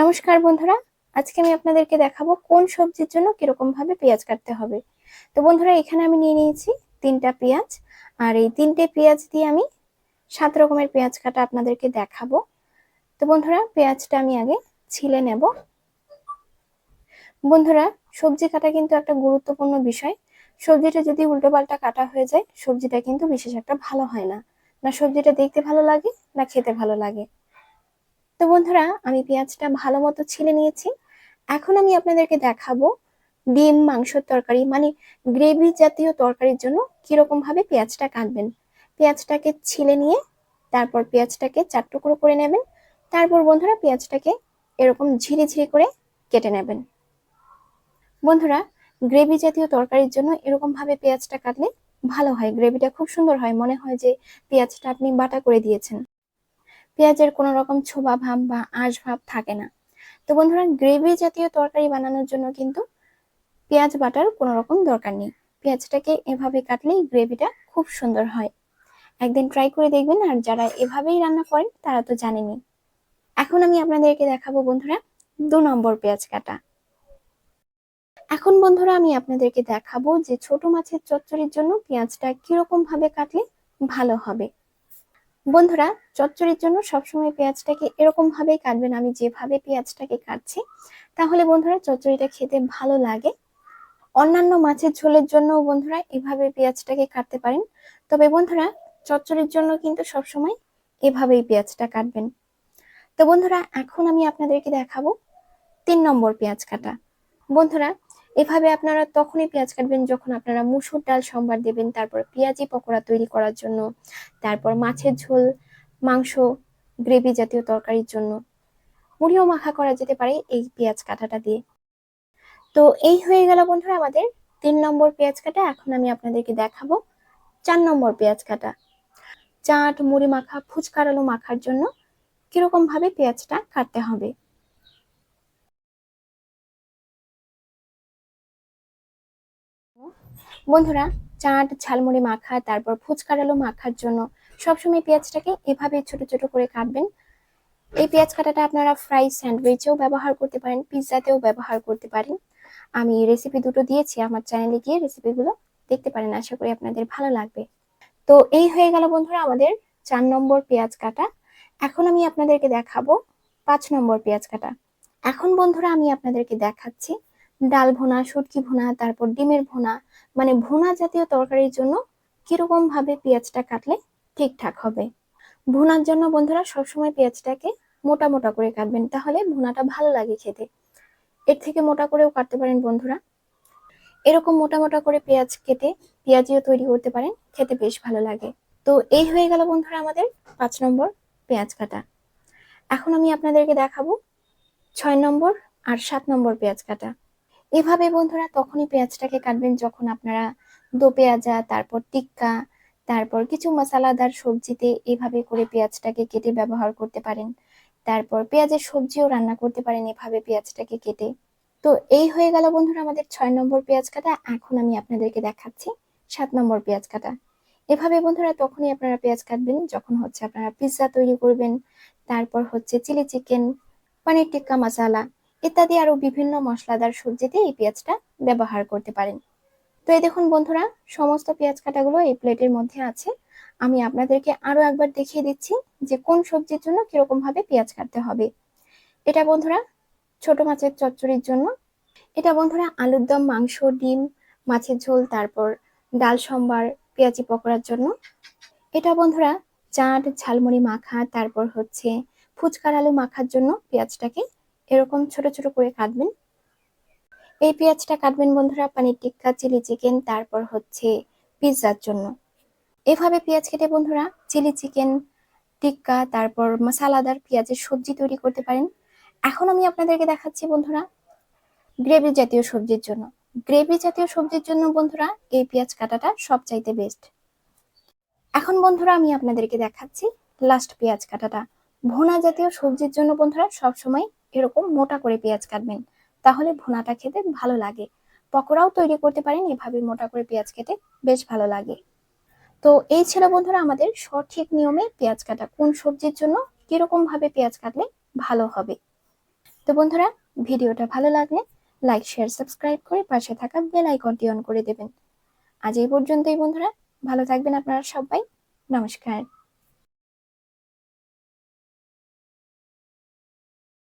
নমস্কার বন্ধুরা, আজকে আমি আপনাদেরকে দেখাবো কোন সবজির জন্য কীরকম ভাবে পেঁয়াজ কাটতে হবে। তো বন্ধুরা, এখানে আমি নিয়ে নিয়েছি তিনটা পেঁয়াজ, আর এই তিনটে পেঁয়াজ দিয়ে আমি সাত রকমের পেঁয়াজ কাটা আপনাদেরকে দেখাবো। তো বন্ধুরা, পেঁয়াজটা আমি আগে ছিলে নেব। বন্ধুরা, সবজি কাটা কিন্তু একটা গুরুত্বপূর্ণ বিষয়। সবজিটা যদি উল্টোপাল্টা কাটা হয়ে যায়, সবজিটা কিন্তু বিশেষ একটা ভালো হয় না। না সবজিটা দেখতে ভালো লাগে, না খেতে ভালো লাগে। তো বন্ধুরা, আমি পেঁয়াজটা ভালো মতো ছিলে নিয়েছি। এখন আমি আপনাদেরকে দেখাবো ডিম মাংসর তরকারি মানে গ্রেভি জাতীয় তরকারির জন্য কীরকম ভাবে পেঁয়াজটা কাটবেন। পেঁয়াজটাকে ছিলে নিয়ে তারপর পেঁয়াজটাকে চার টুকরো করে নেবেন। তারপর বন্ধুরা, পেঁয়াজটাকে এরকম ঝিরি ঝিরি করে কেটে নেবেন। বন্ধুরা, গ্রেভি জাতীয় তরকারির জন্য এরকম ভাবে পেঁয়াজটা কাটলে ভালো হয়। গ্রেভিটা খুব সুন্দর হয়। মনে হয় যে পেঁয়াজটা আপনি বাটা করে দিয়েছেন। পেঁয়াজের কোনো রকম ছোবা ভাব বা আঁশ ভাব থাকে না। তো বন্ধুরা, গ্রেভি জাতীয় তরকারি বানানোর জন্য কিন্তু পেঁয়াজ বাটার কোনো রকম দরকার নেই। পেঁয়াজটাকে এভাবে কাটলেই গ্রেভিটা খুব সুন্দর হয়। একদিন ট্রাই করে দেখবেন, আর যারা এভাবেই রান্না করেন, তারা তো জানেনি এখন আমি আপনাদেরকে দেখাবো বন্ধুরা, দু নম্বর পেঁয়াজ কাটা। এখন বন্ধুরা, আমি আপনাদেরকে দেখাবো যে ছোট মাছের চচ্চড়ির জন্য পেঁয়াজটা কীরকম ভাবে কাটলে ভালো হবে। বন্ধুরা, চচ্চড়ির জন্য সবসময় পেঁয়াজটাকে এরকম ভাবেই কাটবেন, আমি যেভাবে পেঁয়াজটাকে কাটছি। তাহলে বন্ধুরা, চচ্চড়িটা খেতে ভালো লাগে। অন্যান্য মাছের ঝোলের জন্য বন্ধুরা, এভাবে পেঁয়াজটাকে কাটতে পারেন। তবে বন্ধুরা, চচ্চড়ির জন্য কিন্তু সবসময় এভাবেই পেঁয়াজটা কাটবেন। তো বন্ধুরা, এখন আমি আপনাদেরকে দেখাবো তিন নম্বর পেঁয়াজ কাটা। বন্ধুরা এভাবে আপনারা তখনই পেঁয়াজ কাটবেন যখন আপনারা মুসুর ডাল, সম্বার দেবেন, তারপর পেঁয়াজি পকোড়া তৈরি করার জন্য, তারপর মাছের ঝোল, মাংস, গ্রেভি জাতীয় তরকারির জন্য। মুড়িও মাখা করা যেতে পারে এই পেঁয়াজ কাটাটা দিয়ে। তো এই হয়ে গেল বন্ধুরা আমাদের তিন নম্বর পেঁয়াজ কাটা। এখন আমি আপনাদেরকে দেখাবো চার নম্বর পেঁয়াজ কাটা। চাট, মুড়ি মাখা, ফুচকার আলু মাখার জন্য কীরকম ভাবে পেঁয়াজটা কাটতে হবে। বন্ধুরা, চাট, ঝালমুড়ি মাখা, তারপর ফুচকার আলু মাখার জন্য সবসময় পেঁয়াজটাকে এভাবে ছোট ছোট করে কাটবেন। এই পেঁয়াজ কাটাটা আপনারা ফ্রাই স্যান্ডউইচেও ব্যবহার করতে পারেন, পিৎজাতেও ব্যবহার করতে পারেন। আমি রেসিপি দুটো দিয়েছি, আমার চ্যানেলে গিয়ে রেসিপিগুলো দেখতে পারেন, আশা করি আপনাদের ভালো লাগবে। তো এই হয়ে গেল বন্ধুরা আমাদের চার নম্বর পেঁয়াজ কাটা। এখন আমি আপনাদেরকে দেখাবো পাঁচ নম্বর পেঁয়াজ কাটা। এখন বন্ধুরা আমি আপনাদেরকে দেখাচ্ছি ডাল ভোনা শুটকি ভোনা, তারপর ডিমের ভোনা মানে ভুনা জাতীয় তরকারির জন্য কীরকম ভাবে পেঁয়াজটা কাটলে ঠিকঠাক হবে? ভুনার জন্য বন্ধুরা সবসময় পেঁয়াজটাকে মোটা মোটা করে কাটবেন, তাহলে ভুনাটা ভালো লাগে খেতে। এর থেকে মোটা করেও কাটতে পারেন বন্ধুরা। এরকম মোটা মোটা করে পেঁয়াজ কেটে পেঁয়াজিও তৈরি করতে পারেন, খেতে বেশ ভালো লাগে। তো এই হয়ে গেল বন্ধুরা আমাদের পাঁচ নম্বর পেঁয়াজ কাটা। এখন আমি আপনাদেরকে দেখাবো ছয় নম্বর আর সাত নম্বর পেঁয়াজ কাটা। এভাবে বন্ধুরা তখনই পেঁয়াজটাকে কাটবেন যখন আপনারা দো পেঁয়াজা, তারপর টিক্কা, তারপর কিছু মশলাদার সবজিতে এভাবে করে পেঁয়াজটাকে কেটে ব্যবহার করতে পারেন। তারপর পেঁয়াজের সবজিও রান্না করতে পারেন এভাবে পেঁয়াজটাকে কেটে। তো এই হয়ে গেল বন্ধুরা আমাদের ছয় নম্বর পেঁয়াজ কাটা। এখন আমি আপনাদেরকে দেখাচ্ছি সাত নম্বর পেঁয়াজ কাটা। এভাবে বন্ধুরা তখনই আপনারা পেঁয়াজ কাটবেন যখন হচ্ছে আপনারা পিৎজা তৈরি করবেন। তারপর হচ্ছে চিলি চিকেন, পানির টিক্কা মশালা ইত্যাদি আরও বিভিন্ন মশলাদার সবজিতে এই পেঁয়াজটা ব্যবহার করতে পারেন। তো এই দেখুন বন্ধুরা, সমস্ত পেঁয়াজ কাটাগুলো এই প্লেটের মধ্যে আছে। আমি আপনাদেরকে আরও একবার দেখিয়ে দিচ্ছি যে কোন সবজির জন্য কীরকম ভাবে পেঁয়াজ কাটতে হবে। এটা বন্ধুরা, ছোট মাছের চচ্চড়ির জন্য। এটা বন্ধুরা, আলুর দম, মাংস, ডিম, মাছের ঝোল, তারপর ডাল, সম্বার, পেঁয়াজি পকোড়ার জন্য। এটা বন্ধুরা, চাট, ঝালমুড়ি মাখা, তারপর হচ্ছে ফুচকার আলু মাখার জন্য পেঁয়াজটাকে এরকম ছোট ছোট করে কাটবেন। এই পেঁয়াজটা কাটবেন বন্ধুরা, পানির টিক্কা, চিলি চিকেন, তারপর হচ্ছে পিৎজার জন্য। এভাবে পেঁয়াজ কেটে বন্ধুরা, চিলি চিকেন, টিক্কা, তারপর মশালাদার পেঁয়াজের সবজি তৈরি করতে পারেন। এখন আমি আপনাদেরকে দেখাচ্ছি বন্ধুরা, গ্রেভি জাতীয় সবজির জন্য। গ্রেভি জাতীয় সবজির জন্য বন্ধুরা, এই পেঁয়াজ কাটাটা সবচাইতে বেস্ট এখন বন্ধুরা, আমি আপনাদেরকে দেখাচ্ছি লাস্ট পেঁয়াজ কাটাটা। ভোনা জাতীয় সবজির জন্য বন্ধুরা, সবসময় এরকম মোটা করে পেঁয়াজ কাটবেন। তাহলে ভুনাটা খেতে ভালো লাগে। পকোড়াও তৈরি করতে পারেন, এভাবে মোটা করে পেঁয়াজ কেটে বেশ ভালো লাগে। তো এই ছিল বন্ধুরা আমাদের সঠিক নিয়মে পেঁয়াজ কাটা। কোন সবজির জন্য কীরকম ভাবে পেঁয়াজ কাটলে ভালো হবে। তো বন্ধুরা, ভিডিওটা ভালো লাগলে লাইক, শেয়ার, সাবস্ক্রাইব করে পাশে থাকা বেল আইকনটি অন করে দেবেন। আজ এই পর্যন্তই বন্ধুরা। ভালো থাকবেন আপনারা সবাই। নমস্কার।